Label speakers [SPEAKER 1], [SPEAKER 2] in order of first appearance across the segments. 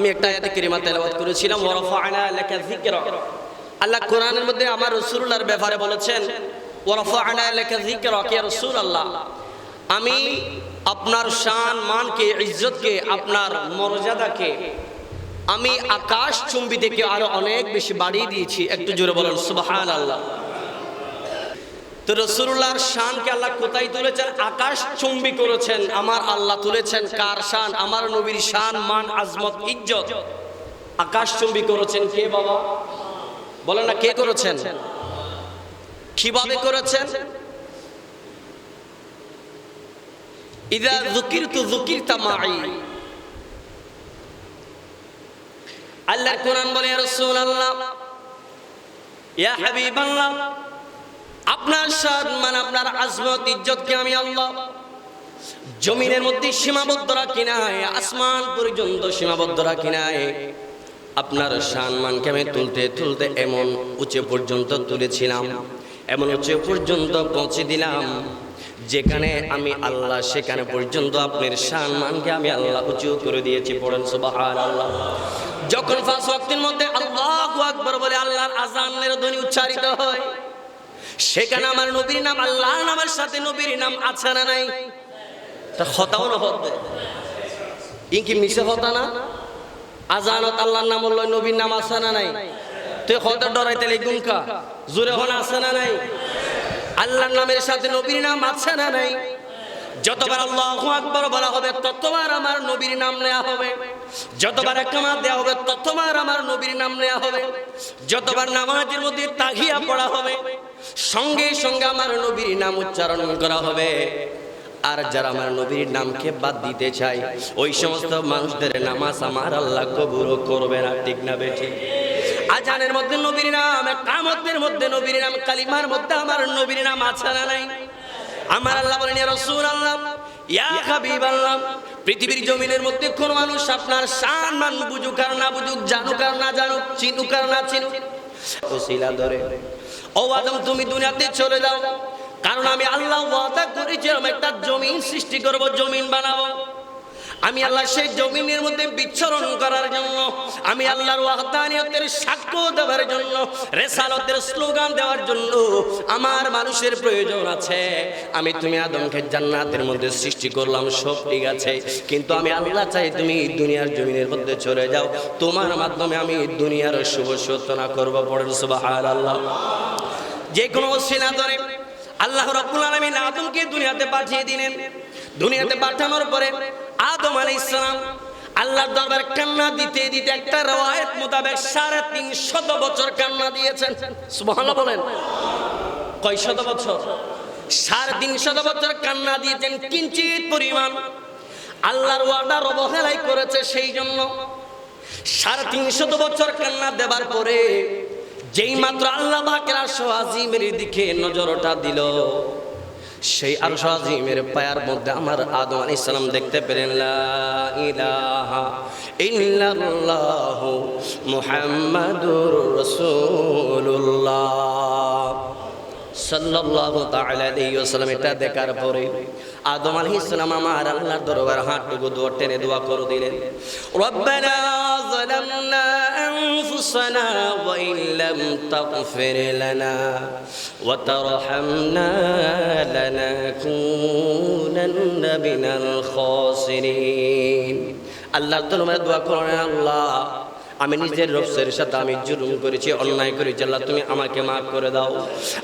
[SPEAKER 1] আমি একটা আয়াতে কেরিমা তেলাওয়াত করেছিলাম ওয়ারাফা'না লাকা যিকরা। আল্লাহ কোরআনের মধ্যে আমার রাসূলুল্লাহর ব্যাপারে বলেছেন ওয়ারাফা'না লাকা যিকরা, কে রাসূলুল্লাহ? আমি আপনার শান, মানকে, ইজ্জতকে, আপনার মর্যাদাকে, আমি আকাশ চুম্বি থেকে আরও অনেক বেশি বাড়িয়ে দিয়েছি। একটু জোরে বলেন, সুবহানাল্লাহ। তো রসুল্লাহর শানকে আল্লাহ কোথায় তুলেছেন? আকাশ চুম্বি করেছেন। আমার আল্লাহ তুলেছেন কার শান? আমার নবীর শান, মান, আজমত, ইজ্জত। আকাশ চুম্বি করেছেন কে বাবা? বলেন না, কে করেছেন? কীভাবে করেছেন? ইদা যুকির তু যুকির তামাই আল্লাহ কোরআন বলে রসুল আল্লাহ ইয়া হাবিবাল্লাহ আপনার সম্মান আপনার আজমত, ইজ্জতকে আমি আল্লাহ জমিনের মধ্যে সীমাবদ্ধ রাখি নাই, আসমান পর্যন্ত সীমাবদ্ধ রাখি নাই। আপনার সম্মানকে আমি তুলতে তুলতে এমন উঁচু পর্যন্ত তুলেছিলাম, এমন উঁচু পর্যন্ত পৌঁছে দিলাম, যেখানে আমি আল্লাহ, সেখানে পর্যন্ত আপনার সম্মানকে আমি আল্লাহ উঁচু করে দিয়েছি, পড়েন সুবাহান আল্লাহ যখন ফাঁস ওয়াক্তির মধ্যে আল্লাহ আকবর বলে আল্লাহর আজানের ধ্বনি উচ্চারিত হয় সেখানে আমার নবীর নাম আল্লাহ নামের সাথে নবীর নাম আছে না নাই? তা হতাও না হতে ই কি মিশে হতা না? আজানত আল্লাহর নাম বলল নবীর নাম আছে না নাই? তুই হতে ডরাইতে গুনকা জোরে হন, আছে না নাই? আল্লাহর নামের সাথে নবীর নাম আছে না নাই? যতবার আল্লাহ আকবর বলা হবে, ততবার আমার নবীর নাম নেওয়া হবে। যতবার কামা দেওয়া হবে, ততবার আমার নবীর নাম নেওয়া হবে। যতবার নামাজের মধ্যে তাঘিয়া পড়া হবে সঙ্গে সঙ্গে আমার নবীর নাম উচ্চারণ করা হবে। আর যারা আমার নবীর নামকে বাদ দিতে চায়, ওই সমস্ত মানুষদের নামাজ আমার আল্লাহ কবুরও করবে না, ঠিক না বেঠিক আজানের মধ্যে নবীর নাম কামতের মধ্যে নবীর নাম, কালিমার মধ্যে আমার নবীর নাম আছে না নাই? আমার আল্লাহ বলেন, ইয়া রাসূলুল্লাহ, ইয়া হাবিবাল্লাহ, পৃথিবীর জমিনের মধ্যে কোন মানুষ আপনার শান মান বুঝুক আর না বুঝুক, জানুক আর না জানুক, চিনুক আর না চিনুক। ওসিলা ধরে ও আদম, তুমি দুনিয়াতে চলে যাও। কারণ আমি আল্লাহ ওয়াদা করেছিলাম একটা জমিন সৃষ্টি করব, জমিন বানাবো। আমি আল্লাহ সেই জমিনের মধ্যে বিচ্ছরণ করার জন্য, আমি আল্লাহর ওয়াহদানিয়তের সাক্ষ্য দেওয়ার জন্য, রেসালতের স্লোগান দেওয়ার জন্য আমার মানুষের প্রয়োজন আছে। আমি তুমি আদমকে জান্নাতের মধ্যে সৃষ্টি করলাম, সব ঠিক আছে। কিন্তু আমি আল্লাহ চাই তুমি দুনিয়ার জমিনের মধ্যে চলে যাও। তোমার মাধ্যমে আমি দুনিয়ার শুভ সূচনা করব, পড়েন সুবহানাল্লাহ। যে কোনো সিনা ধরে। আল্লাহ রাব্বুল আলামিন আদমকে দুনিয়াতে পাঠিয়ে দিলেন। দুনিয়াতে পাঠানোর পরে আদম আলাইহিস ইসলাম আল্লাহর দরবারে কান্না দিতে দিতে একটা রওয়ায়াত মোতাবেক সাড়ে তিন শত বছর কান্না দিয়েছেন। সুবহানাল্লাহ বলেন। কয় শত বছর? সাড়ে তিন শত বছর কান্না দিয়েছেন কিঞ্চিত পরিমাণ। আল্লাহর ওয়ার্ডার অবহেলাই করেছে সেই জন্য। সাড়ে তিন শত বছর কান্না দেবার পরে যেই মাত্র আল্লাহ পাকের আরশ আজিমের দিকে নজরটা দিল, সেই আরশ আজিমের পায়ার মধ্যে আমার আদম আলাইহিস সালাম দেখতে পেলেন, লা ইলাহা ইল্লাল্লাহু মুহাম্মাদুর রাসূলুল্লাহ। ওয়াসাল্লাম, এটা দেখার পরে আদম আলাইহিস সালাম আমার আল্লাহর দরবার হাতটুকু দোয়া টেনে দোয়া করে দিলেন। রব্বানা ওয়া তারহামনা লানাকুনান্না মিনাল খাসিরিন। দোয়া করেন, আল্লাহ আমি নিজের রফসের সাথে আমি জুলুম করেছি, অন্যায় করেছি। আল্লাহ, তুমি আমাকে মাফ করে দাও।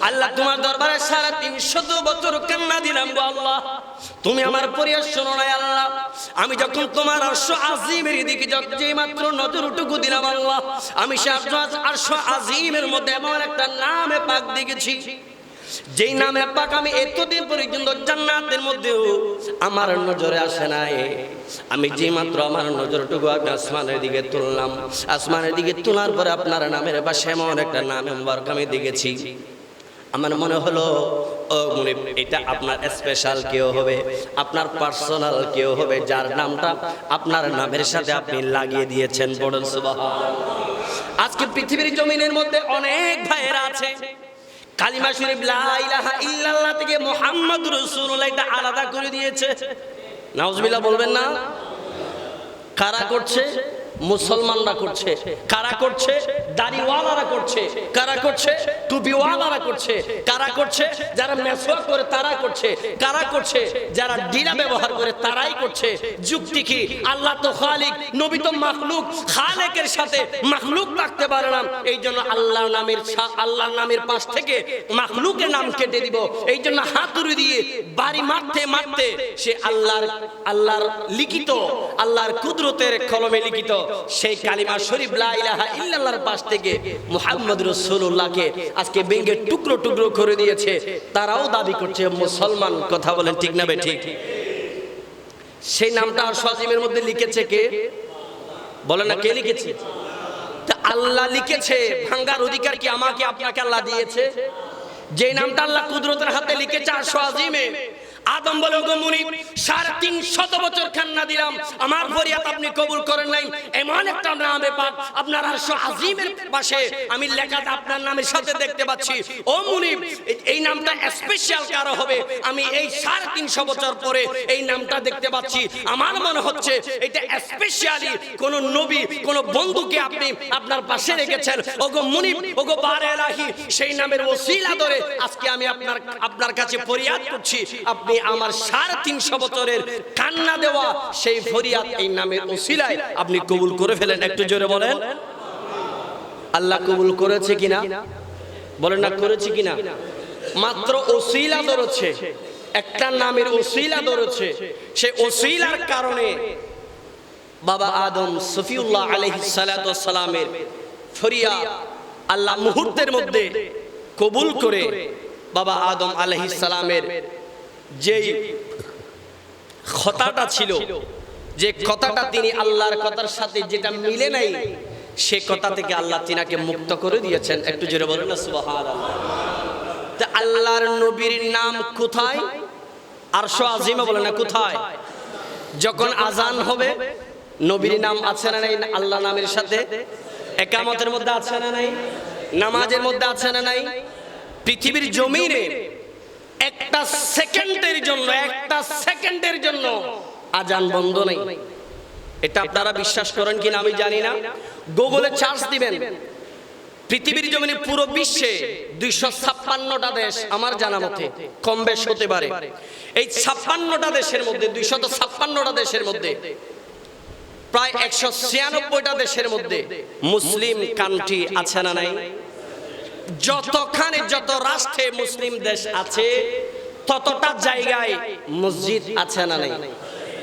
[SPEAKER 1] আল্লাহ, তোমার দরবারে সারা তিনশত বছর কান্না দিলাম গো আল্লাহ। তুমি আমার পরিয়ার শোনো নাই আল্লাহ। আমি যখন তোমার অর্শ আজিমের দিকে যে মাত্র নজরটুকু দিলাম আল্লাহ। আমি সে আর্শ আজিমের মধ্যে এমন একটা নামে পাক দেখেছি। যেই নামে পাক আমি এতদিন পর্যন্ত জান্নাতের মধ্যেও আমার নজরে আসে নাই। আমি যে মাত্র আমার নজরটুকু আগে আসমানের দিকে তুললাম। আসমানের দিকে তোলার পরে আপনার নামের বা এমন একটা নামে মুবারক আমি দেখেছি। আমার মনে হলো, ও মনে এটা আপনার স্পেশাল কেউ হবে, আপনার পার্সোনাল কেউ হবে, যার নামটা আপনার নামের সাথে আপনি লাগিয়ে দিয়েছেন। বড়ন সুবাহ আজকে পৃথিবীর জমিনের মধ্যে অনেক ভাইয়েরা আছে। কালিমা শরীফ ইল্লাল্লাহ থেকে মোহাম্মদ রাসূলুল্লাহ এটা আলাদা করে দিয়েছে। নাউজুবিল্লাহ বলবেন না? কারা করছে? মুসলমানরা করছে। কারা করছে? দাড়িওয়ালারা করছে। কারা করছে? টুপিওয়ালারা করছে। কারা করছে? যারা করে তারা করছে। কারা করছে? যারা ডিলা ব্যবহার করে তারাই করছে। যুক্তি কি? আল্লাহ তো খালিক, নবী তো খালেকের সাথে রাখতে পারে না। এই জন্য আল্লাহর নামের আল্লাহর নামের পাশ থেকে নাম কেটে দিব। এই জন্য হাতুড়ি দিয়ে বাড়ি মারতে মারতে সে আল্লাহর আল্লাহর লিখিত, আল্লাহর কুদরতের কলমে লিখিত সেই কালিমা শরীফ লা ইলাহা ইল্লাল্লাহর পাশ থেকে মুহাম্মদ রাসূলুল্লাহকে আজকে বেঙ্গে টুকরো টুকরো করে দিয়েছে। তারাও দাবি করছে, মুসলমান, কথা বলেন ঠিক না ঠিক? সেই নামটা আর সজিমের মধ্যে লিখেছে কে? বলে না, কে লিখেছে? আল্লাহ লিখেছে, ভাঙ্গার অধিকার কি আমাকে, আপনাকে আল্লাহ দিয়েছে? যে নামটা আল্লাহ কুদরতের হাতে লিখেছে আর সজিমে আদম বলে গো মুনি, সাড়ে তিন শত বছর খান্না দিলাম। আমার ফরিয়াদ আপনি কবুল করেন নাই। এমন একটা নামে পাক, আপনার আর আজিমের পাশে আমি লেখাটা আপনার নামের সাথে দেখতে পাচ্ছি। ও মুনি, এই নামটা স্পেশাল কারও হবে? আমি এই সাড়ে তিনশো বছর পরে এই নামটা দেখতে পাচ্ছি। আমার মনে হচ্ছে এটা স্পেশালি কোন নবী, কোন বন্ধুকে আপনি আপনার পাশে রেখেছেন। ওগো মুনিব ওগো বারে সেই নামের ওসিলা ধরে আজকে আমি আপনার আপনার কাছে ফরিয়াদ করছি। আপনি আমার সাড়ে তিনশো বছরের কান্না দেওয়া সেই ফরিয়াদ এই নামের ওসিলায় আপনি কবুল করে ফেলেন। একটু জোরে বলেন। আল্লাহ কবুল করেছে কিনা? বলেন না, করেছে কিনা? মাত্র ওসিলা ধরেছে। একটা নামের ওসিলা ধরেছে। সে ওসিলার কারণে বাবা আদম সফিউল্লাহ সালাতু সালামের ফরিয়া আল্লাহ মুহূর্তের মধ্যে কবুল করে বাবা আদম আলাইহিস সালামের যেই কথাটা ছিল, যে কথাটা তিনি আল্লাহর কথার সাথে যেটা মিলে নাই, সে কথা থেকে আল্লাহ তিনাকে মুক্ত করে দিয়েছেন। একটু জোরে বলেন আল্লাহর নবীর নাম কোথায়? আরশো আজিমে বলে না, কোথায়? যখন আজান হবে, নবীর নাম আছে না নাই? আল্লাহ নামের সাথে? একামতের মধ্যে আছে না নাই? নামাজের মধ্যে আছে না নাই? পৃথিবীর জমিনে একটা সেকেন্ডের জন্য, একটা সেকেন্ডের জন্য আজান বন্ধ নেই। এটা আপনারা বিশ্বাস করেন কিনা আমি জানি না। গুগলে চার্জ দিবেন। পৃথিবীর জমিনে পুরো বিশ্বে দুইশো ছাপ্পান্নটা দেশ আমার জানা মতে কম বেশ হতে পারে। এই ছাপ্পান্নটা দেশের মধ্যে, দুইশত ছাপ্পান্নটা দেশের মধ্যে, প্রায় একশো ছিয়ানব্বইটা দেশের মধ্যে মুসলিম কান্ট্রি আছে না নাই? যতখানে যত রাষ্ট্রে মুসলিম দেশ আছে, ততটা জায়গায় মসজিদ আছে না নাই।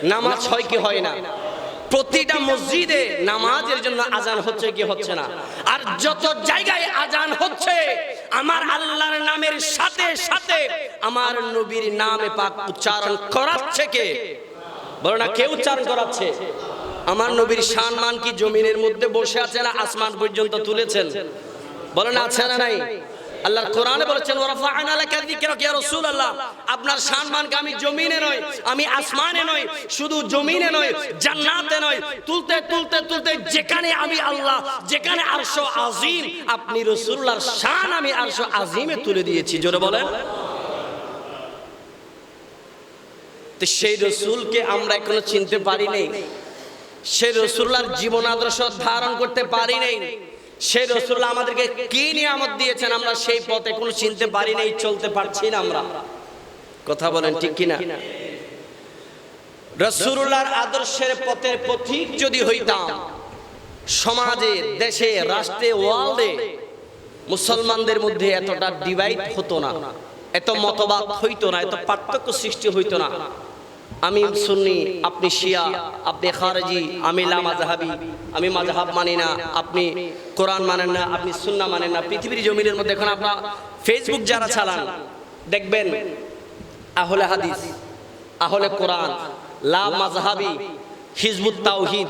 [SPEAKER 1] নামাজ হয় কি হয় না? প্রতিটা মসজিদে নামাজের জন্য আজান হচ্ছে কি হচ্ছে না? আর যত জায়গায় আজান হচ্ছে, আমার আল্লাহর নামের সাথে সাথে আমার নবীর নামে পাক উচ্চারণ করাচ্ছে কে? বলো না, কে উচ্চারণ করাচ্ছে? আমার নবীর সম্মান কি জমিনের মধ্যে বসে আছে না আসমান পর্যন্ত তুলেছেন? বলেন, আছে না নাই? আল্লাহ কোরআনে বলেছেন ওয়ারাফা'না লাকা যিকরাকা ইয়া রাসূলুল্লাহ। আপনার সম্মানকে আমি জমিনে নয় আমি আসমানে নয় শুধু জমিনে নয় জান্নাতে নয় তুলতে তুলতে তুলতে যেখানে আমি আল্লাহ, যেখানে আরশ আজিম, আপনি রাসূলুল্লাহর শান আমি আরশ আজিমে তুলে দিয়েছি। জোরে বলেন। তো সেই রসুলকে আমরা এখনও চিনতে পারি নাই। সেই রসুল্লাহর জীবন আদর্শ ধারণ করতে পারি নাই। সেই রসুল্লাহ আমাদেরকে কি নিয়ামত দিয়েছেন আমরা সেই পথে কোনো চিনতে পারি নাই, চলতে পারছি না আমরা। কথা বলেন ঠিক কিনা? রসুল্লাহর আদর্শের পথের পথিক যদি হইতাম, সমাজে, দেশে, রাষ্ট্রে, ওয়ার্ল্ডে মুসলমানদের মধ্যে এতটা ডিভাইড হতো না, এত মতবাদ হইতো না, এত পার্থক্য সৃষ্টি হইতো না। আমি সুন্নি আপনি শিয়া আপনি খারজি আমি লা মাযহাবি আমি মাযহাব মানি না আপনি কোরআন মানেন না আপনি সুন্না মানেন না। পৃথিবীর জমিনের মধ্যে এখন আপনারা ফেসবুক যারা চালান দেখবেন আহলে হাদিস আহলে কোরআন লা মাযহাবি হিজবুত তাওহিদ।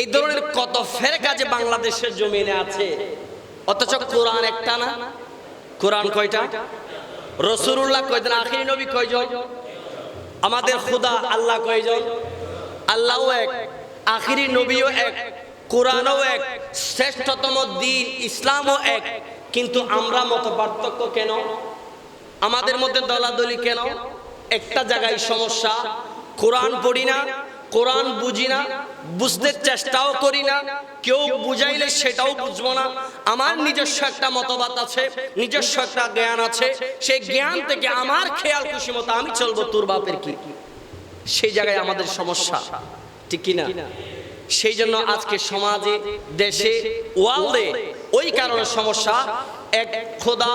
[SPEAKER 1] এই ধরনের কত ফেরকা যে বাংলাদেশের জমিনে আছে অথচ কোরআন একটা না? কোরআন কয়টা? রসুল্লাহ কয়জন আখিরি নবী কয়জন? আমাদের খুদা আল্লাহ কয়জন? আল্লাহও এক আখিরি নবীও এক কোরআনও এক শ্রেষ্ঠতম দিন ইসলামও এক। কিন্তু আমরা মত পার্থক্য কেন? আমাদের মধ্যে দলাদলি কেন? একটা জায়গায় সমস্যা কোরআন পড়ি না কোরআন বুঝি না, বুঝতে চেষ্টাও করি না, কেউ বুঝাইলে সেটাও বুঝব না। আমার নিজস্ব একটা মতবাদ আছে, নিজস্ব একটা জ্ঞান আছে। সেই জ্ঞান থেকে আমার খেয়াল খুশি মতো আমি চলবো, তোর বাপের কি? সেই জায়গায় আমাদের সমস্যা, ঠিক কিনা সেই জন্য আজকে সমাজে, দেশে, ওয়ার্ল্ডে ওই কারণে সমস্যা, এক খোদা,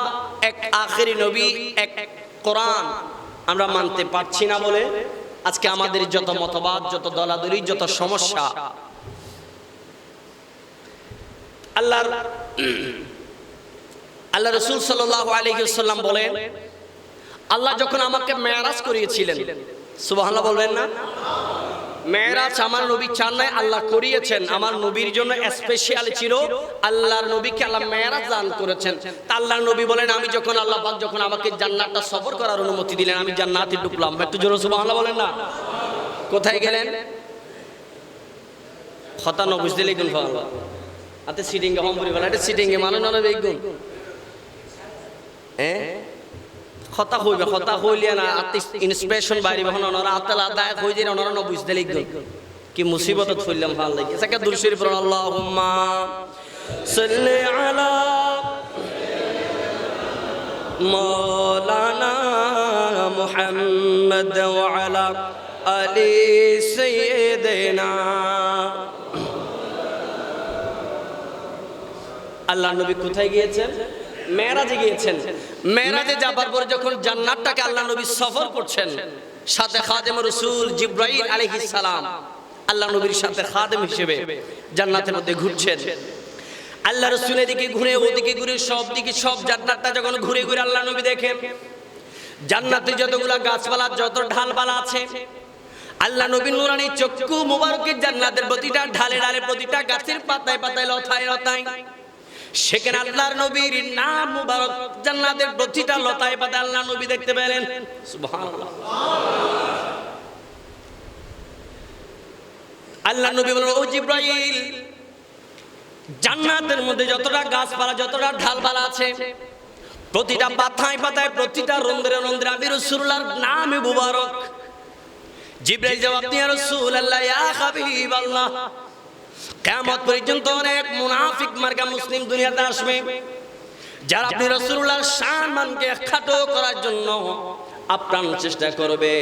[SPEAKER 1] এক আখেরি নবী, এক কোরআন, আমরা মানতে পারছি না বলে আজকে আমাদের যত মতবাদ যত দলাদলি যত সমস্যা। আল্লাহ আল্লাহ রসুল সাল্লাহ আলহিসাল্লাম বলেন আল্লাহ যখন আমাকে মেয়ারাজ করিয়েছিলেন সুবাহ বলবেন না? মেয়েরাজ আমার নবী চান নাই আল্লাহ করিয়েছেন। আমার নবীর জন্য স্পেশাল ছিল আল্লাহর নবীকে আল্লাহ মেয়েরাজ দান করেছেন। তা আল্লাহর নবী বলেন, আমি যখন আল্লাহ পাক যখন আমাকে জান্নাতটা সফর করার অনুমতি দিলেন, আমি জান্নাতে ঢুকলাম। একটু জোরে সুবহানাল্লাহ বলেন না। কোথায় গেলেন? খতা নবুজ দিলে গুণ ফাওয়াল্লাহ আতে সিটিং এ হম পরিবার এটা সিটিং এ মানে নরে বেগুন? হ্যাঁ খতা হইবে খতা হইলে না আতি ইন্সপিরেশন বাইরে বহন ওনারা আতালা দায় হই দিন ওনারা ন বুঝতে লিখবে কি মুসিবত ফুললাম ভাল লাগে সাকা দুল শরীফ পড়ুন আল্লাহুম্মা সাল্লি আলা مولانا محمد وعلى آل سيدنا আল্লাহ নবী কোথায় গিয়েছেন মেরাজে গিয়েছেন। মেরাজে যাবার পরে যখন জান্নাতটাকে আল্লাহ নবী সফর করছেন সাথে খাদেম রসুল জিব্রাইল আলাইহিস সালাম আল্লাহ নবীর সাথে খাদেম হিসেবে জান্নাতের মধ্যে ঘুরছেন। আল্লাহ রসুল এদিকে ঘুরে ওদিকে ঘুরে সব দিকে সব জান্নাতটা যখন ঘুরে ঘুরে আল্লাহ নবী দেখেন। জান্নাতে যতগুলা গাছপালা যত ঢালপালা আছে আল্লাহ নবী নুরানি চক্ষু মুবারকের জান্নাতের প্রতিটা ঢালে ঢালে প্রতিটা গাছের পাতায় পাতায় লতায় লতায়। সেখানে আল্লাহর নবীর নাম মুবারক জান্নাতের প্রতিটা লতায় পাতায় আল্লাহ নবী দেখতে পেলেন। সুবহানাল্লাহ। আল্লাহ নবী বলেন ও জিব্রাইল, জান্নাতের মধ্যে যতটা গাছপালা, যতটা ঢালপালা আছে, প্রতিটা পাতায় পাতায়, প্রতিটা রন্ধ্রে রন্ধ্রে আমি রসুল্লাহর নাম মুবারক। জিব্রাইল জবাব দিয়ে, রাসূলুল্লাহ, ইয়া হাবিবাল্লাহ। কিয়ামত পর্যন্ত অনেক মুনাফিক মার্কা মুসলিম দুনিয়াতে আসবে। যারা আপনি রসুল্লাহ শাহ মানকে খাটো করার জন্য আপ্রাণ চেষ্টা করবে।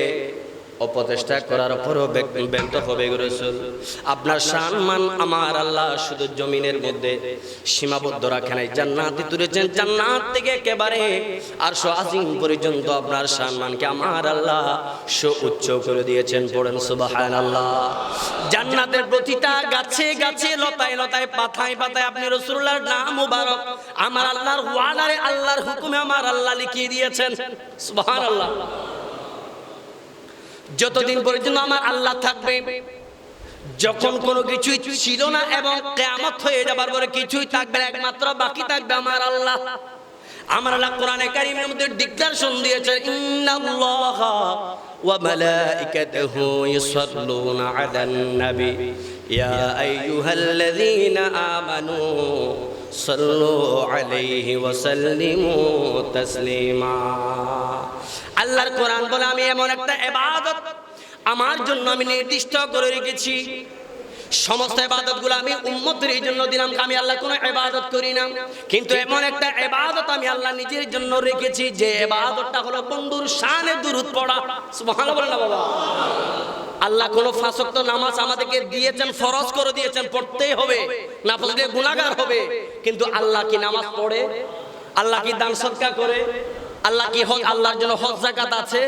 [SPEAKER 1] অপচেষ্টা করার পরও ব্যক্ত- হবে রাসূল। আপনার সম্মান আমার আল্লাহ শুধু জমিনের মধ্যে। সীমাবদ্ধ রাখেন নাই। জান্নাতে তুলেছেন। জান্নাত থেকে একেবারে আর সো আজিম পর্যন্ত আপনার সম্মানকে আমার আল্লাহ সো উচ্চ করে দিয়েছেন। পড়েন সুবহানাল্লাহ। জান্নাতের প্রতিটা গাছে গাছে লতায় লতায় পাতায় পাতায় আপনি রসুল্লাহর নাম মুবারক আমার আল্লাহর ওয়াদারে আল্লাহর হুকুমে আমার আল্লাহ লিখিয়ে দিয়েছেন। সুবহানাল্লাহ। যতদিন পর্যন্ত আমার আল্লাহ থাকবে যখন কোনো কিছুই ছিল না এবং কেয়ামত হয়ে যাবার পরে কিছুই থাকবে একমাত্র বাকি থাকবে আমার আল্লাহ। আমার আল্লাহ। কোরআনে কারিমের মধ্যে ডিক্লারেশন দিয়েছে ইন্নাল্লাহা ওয়া মালাইকাতুহু ইউসাল্লুনা আলান নবী ইয়া আইয়ুহাল্লাযীনা আমানু সাল্লু আলাইহি ওয়া সাল্লিমু তাসলিমা। আল্লাহর কোরআন বলে আমি এমন একটা ইবাদত আমার জন্য আমি নির্দিষ্ট করে রেখেছি। সমস্ত ইবাদতগুলো আমি উম্মতের এই জন্য দিলাম আমি আল্লাহ কোনো ইবাদত করি না। কিন্তু এমন একটা ইবাদত আমি আল্লাহ নিজের জন্য রেখেছি, যে ইবাদতটা হলো বন্ধুর শানে দুরূদ পড়া। সুবহানাল্লাহ বাবা। আল্লাহ কোন ফাঁসক্ত নামাজ আমাদেরকে দিয়েছেন, ফরজ করে দিয়েছেন, পড়তেই হবে না পড়লে গুনাগার হবে। কিন্তু আল্লাহ কি নামাজ পড়ে? আল্লাহ কি দান সৎকার করে? আল্লাহ কি হজ আল্লাহর জন্য হজ জাকাত আছে?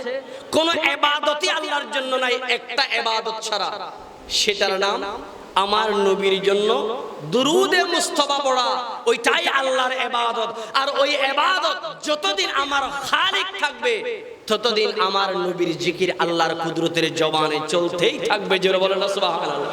[SPEAKER 1] কোন এবাদতই আল্লাহর জন্য নাই, একটা এবাদত ছাড়া। সেটার নাম আমার নবীর জন্য দুরুদে মুস্তফা পড়া, ওইটাই আল্লাহর এবাদত। আর ওই এবাদত যতদিন আমার খালিক থাকবে, ততদিন আমার নবীর জিকির আল্লাহর কুদরতের জবানে চলতেই থাকবে। জোরে বলেন সুবহানাল্লাহ।